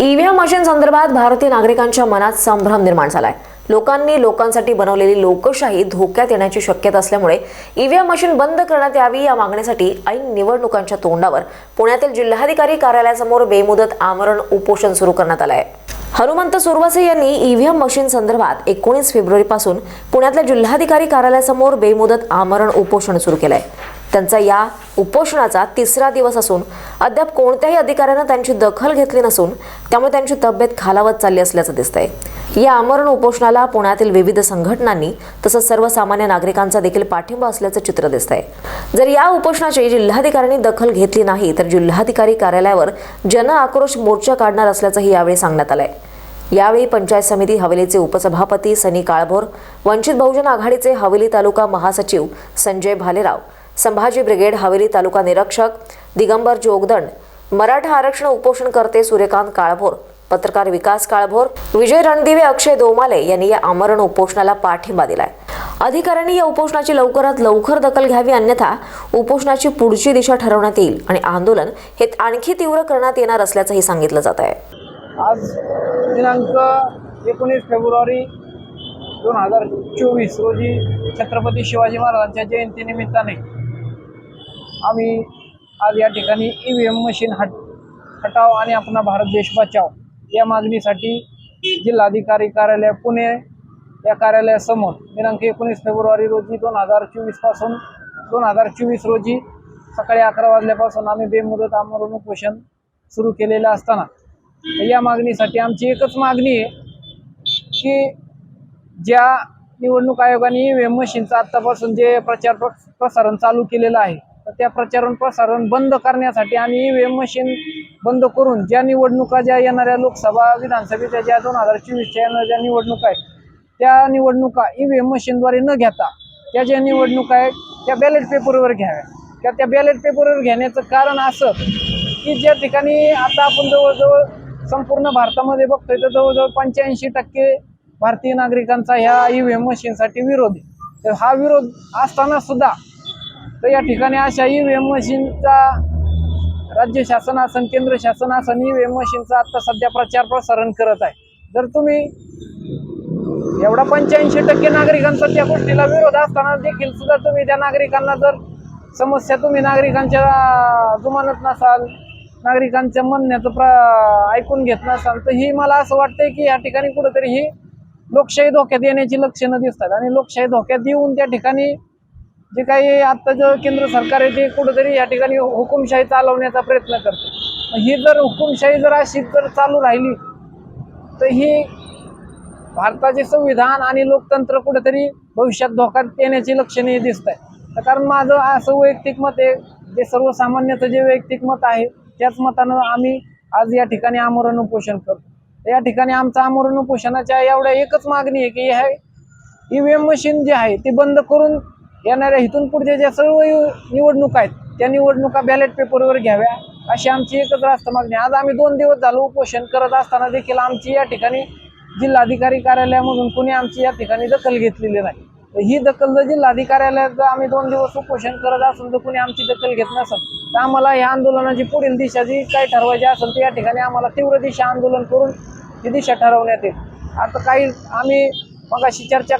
EVM machine संदर्भात भारतीय नागरिकांच्या मनात संभ्रम निर्माण झालाय. लोकांनी लोकांसाठी बनवलेली लोकशाही धोक्यात येण्याची शक्यता असल्यामुळे ईव्हीएम मशीन बंद करण्यात यावी या मागणीसाठी ऐन निवडणुकांच्या तोंडावर पुण्यातील जिल्हाधिकारी कार्यालयासमोर बेमुदत आमरण उपोषण सुरू करण्यात आलं आहे हनुमंत सुरवासे यांनी ईव्हीएम मशीन संदर्भात एकोणीस फेब्रुवारीपासून पुण्यातल्या जिल्हाधिकारी कार्यालयासमोर बेमुदत आमरण उपोषण सुरू केलंय. त्यांचा या उपोषणाचा तिसरा दिवस असून अद्याप कोणत्याही अधिकाऱ्यानं त्यांची दखल घेतली नसून त्यामुळे त्यांची तब्येत खालावत चालली असल्याचं दिसतंय. या आमरण उपोषणाला पुण्यातील विविध संघटनांनी तसंच सर्वसामान्य नागरिकांचा देखील पाठिंबा असल्याचं चित्र दिसतंय. जर या उपोषणाची जिल्हाधिकाऱ्यांनी दखल घेतली नाही तर जिल्हाधिकारी कार्यालयावर जन आक्रोश मोर्चा काढणार असल्याचंही यावेळी सांगण्यात आलंय. यावेळी पंचायत समिती हवेलीचे उपसभापती सनी काळभोर वंचित बहुजन आघाडीचे हवेली तालुका महासचिव संजय भालेराव संभाजी ब्रिगेड हवेली तालुका निरीक्षक दिगंबर जोगदंड मराठा आरक्षण उपोषणकर्ते सूर्यकांत काळभोर पत्रकार विकास काळभोर विजय रणदिवे अक्षय दोमाले यांनी या आमरण उपोषणाला पाठिंबा दिलाय. अधिकाऱ्यांनी या उपोषणाची लवकरात लवकर दखल घ्यावी अन्यथा उपोषणाची पुढची दिशा ठरवण्यात येईल आणि आंदोलन हे आणखी तीव्र करण्यात येणार असल्याचंही सांगितलं जात आहे. आज दिनांक एकोणीस फेब्रुवारी दोन हजार चोवीस रोजी छत्रपती शिवाजी महाराजांच्या जयंतीनिमित्ताने आम्ही आज या ठिकाणी ई व्ही एम मशीन हट हटाव आणि आपला भारत देश बचाव या मागणीसाठी जिल्हाधिकारी कार्यालय पुणे या कार्यालयासमोर दिनांक एकोणीस फेब्रुवारी रोजी दोन हजार चोवीसपासून दोन हजार चोवीस रोजी सकाळी अकरा वाजल्यापासून आम्ही बेमुदत आमरण उपोषण सुरू केलेलं असताना या मागणीसाठी आमची एकच मागणी आहे की ज्या निवडणूक आयोगाने ई व्ही एम मशीनचं आत्तापासून जे प्रचार प्र प्रसारण चालू केलेलं आहे त्या प्रचारण प्रसारण बंद करण्यासाठी आणि ई एम मशीन बंद करून ज्या निवडणुका ज्या येणाऱ्या लोकसभा विधानसभेच्या ज्या दोन हजार चोवीसच्या येणाऱ्या ज्या निवडणुका आहेत त्या निवडणुका ई व्ही एम मशीनद्वारे न घेता त्या ज्या निवडणुका आहेत त्या बॅलेट पेपरवर घ्याव्या. त्या त्या बॅलेट पेपरवर घेण्याचं कारण असं की ज्या ठिकाणी आता आपण जवळजवळ संपूर्ण भारतामध्ये बघतोय तर जवळजवळ पंच्याऐंशी टक्के भारतीय नागरिकांचा ह्या ई व्ही एम मशीनसाठी विरोध आहे. तर हा विरोध असताना सुद्धा तर या ठिकाणी अशा ई व्ही एम मशीनचा राज्य शासन असन केंद्र शासन असन ई व्ही एम मशीनचा आता सध्या प्रचार प्रसारण करत आहे. जर तुम्ही एवढा पंच्याऐंशी टक्के नागरिकांचा त्या गोष्टीला विरोध असताना देखील सुद्धा तुम्ही त्या नागरिकांना जर समस्या तुम्ही नागरिकांच्या जुमानत नसाल नागरिकांच्या म्हणण्याचं प्र ऐकून घेत नसाल तर ही मला असं वाटतंय की या ठिकाणी कुठंतरी ही लोकशाही धोक्यात येण्याची लक्षणं दिसतात. आणि लोकशाही धोक्यात येऊन त्या ठिकाणी जे काही आता जो केंद्र सरकार आहे ते कुठंतरी या ठिकाणी हुकुमशाही चालवण्याचा प्रयत्न करते. ही जर हुकुमशाही जर अशी जर चालू राहिली तर ही भारताचे संविधान आणि लोकतंत्र कुठेतरी भविष्यात धोक्यात येण्याची लक्षणे दिसत आहे कारण माझं असं वैयक्तिक मत आहे जे सर्वसामान्याचं जे वैयक्तिक मत आहे त्याच मतानं आम्ही आज या ठिकाणी आमरण उपोषण करतो. या ठिकाणी आमचं आमरण उपोषणाच्या एवढ्या एकच मागणी आहे की हे ई व्ही एम मशीन जे आहे ते बंद करून येणाऱ्या इथून पुढच्या ज्या सर्व निवडणूक आहेत त्या निवडणुका बॅलेट पेपरवर घ्याव्या. अशी आमची एकच रास्त मागणी आज आम्ही दोन दिवस झालो उपोषण करत असताना देखील आमची या ठिकाणी जिल्हाधिकारी कार्यालयामधून कोणी आमची या ठिकाणी दखल घेतलेली नाही. तर ही दखल जर जिल्हाधिकार्यालयात जर आम्ही दोन दिवस उपोषण करत असून तर कोणी आमची दखल घेत नसेल तर आम्हाला या आंदोलनाची पुढील दिशा जी काय ठरवायची असेल तर या ठिकाणी आम्हाला तीव्र दिशा आंदोलन करून ती दिशा ठरवण्यात येईल. आता काही आम्ही मग अशी चर्चा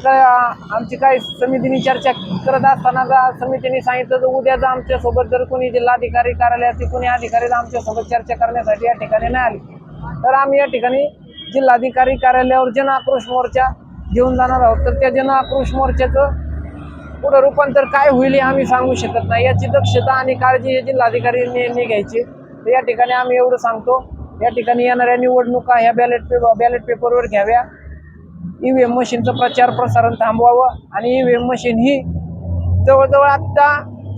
आमची काय समितीने चर्चा करत असताना समितीने सांगितलं तर उद्याच आमच्यासोबत जर कोणी जिल्हाधिकारी कार्यालयातील कोणी अधिकारी आमच्यासोबत चर्चा करण्यासाठी या ठिकाणी नाही आली तर आम्ही या ठिकाणी जिल्हाधिकारी कार्यालयावर जन आक्रोश मोर्चा घेऊन जाणार आहोत. तर त्या जन आक्रोश मोर्चाचं पुढं रूपांतर काय होईल हे आम्ही सांगू शकत नाही. याची दक्षता आणि काळजी हे जिल्हाधिकाऱ्यांनी घ्यायची. तर या ठिकाणी आम्ही एवढं सांगतो. या ठिकाणी येणाऱ्या निवडणुका ह्या बॅलेट पे बॅलेट पेपरवर घ्याव्या. ई व्ही एम मशीनचं प्रचार प्रसारण थांबवावं आणि ई व्ही एम मशीन ही जवळजवळ आत्ता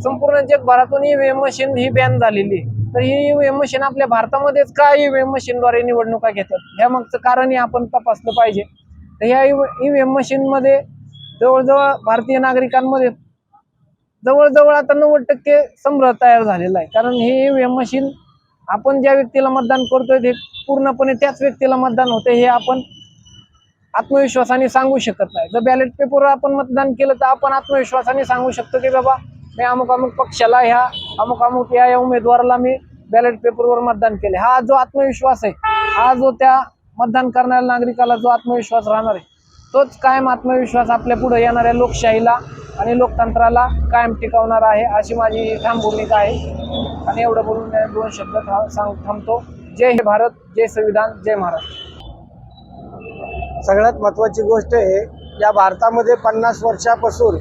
संपूर्ण जगभरातून ई व्ही एम मशीन ही बॅन झालेली आहे. तर ही ई व्ही एम मशीन आपल्या भारतामध्येच का ई व्ही एम मशीनद्वारे निवडणुका घेतात? ह्या मागचं कारणही आपण तपासलं पाहिजे. तर ह्या ई व्ही एम मशीनमध्ये जवळजवळ भारतीय नागरिकांमध्ये जवळजवळ आता नव्वद टक्के संग्रह तयार झालेला आहे. कारण ही ई व्ही एम मशीन आपण ज्या व्यक्तीला मतदान करतोय ते पूर्णपणे त्याच व्यक्तीला मतदान होते हे आपण आत्मविश्वासाने सांगू शकत नाही. जर बॅलेट पेपरवर आपण मतदान केलं तर आपण आत्मविश्वासाने सांगू शकतो की बाबा मी अमुक अमुक पक्षाला ह्या अमुक अमुक या या उमेदवाराला मी बॅलेट पेपरवर मतदान केले. हा जो आत्मविश्वास आहे हा जो त्या मतदान करणाऱ्या नागरिकाला जो आत्मविश्वास राहणार आहे तोच कायम आत्मविश्वास आपल्या पुढे येणाऱ्या लोकशाहीला आणि लोकतंत्राला कायम टिकवणार आहे अशी माझी ठाम भूमिका आहे. आणि एवढं बोलून दोन शब्द सांग थांबतो. जय हे भारत जय संविधान जय महाराष्ट्र. सगळ्यात महत्त्वाची गोष्ट आहे या भारतामध्ये पन्नास वर्षापासून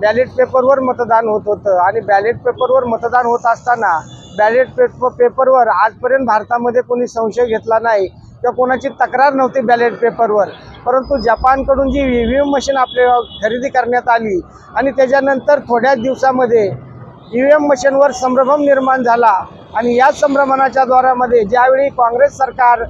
बॅलेट पेपरवर मतदान होत होतं. आणि बॅलेट पेपरवर मतदान होत असताना बॅलेट पेपर पेपरवर आजपर्यंत भारतामध्ये कोणी संशय घेतला नाही किंवा कोणाची तक्रार नव्हती बॅलेट पेपरवर परंतु जपानकडून जी ई व्ही एम मशीन आपल्या खरेदी करण्यात आली आणि त्याच्यानंतर थोड्याच दिवसामध्ये ई व्ही एम मशीनवर संभ्रम निर्माण झाला. आणि या संभ्रमणाच्या द्वारामध्ये ज्यावेळी काँग्रेस सरकार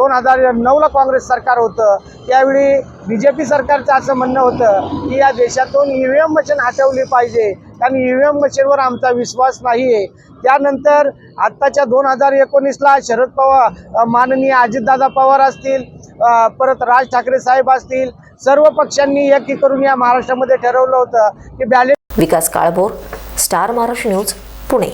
दोन हजार नऊला काँग्रेस सरकार होतं त्यावेळी बी जे पी सरकारचं असं म्हणणं होतं की या देशातून ई व्ही एम मशीन हटवली पाहिजे. कारण ई व्ही एम मशीनवर आमचा विश्वास नाही आहे त्यानंतर आत्ताच्या दोन हजार एकोणीसला शरद पवार माननीय अजितदादा पवार असतील परत राज ठाकरे साहेब असतील सर्व पक्षांनी एकी करून या महाराष्ट्रामध्ये ठरवलं होतं की ballot Vikas Kalbhor star Maharashtra news Pune.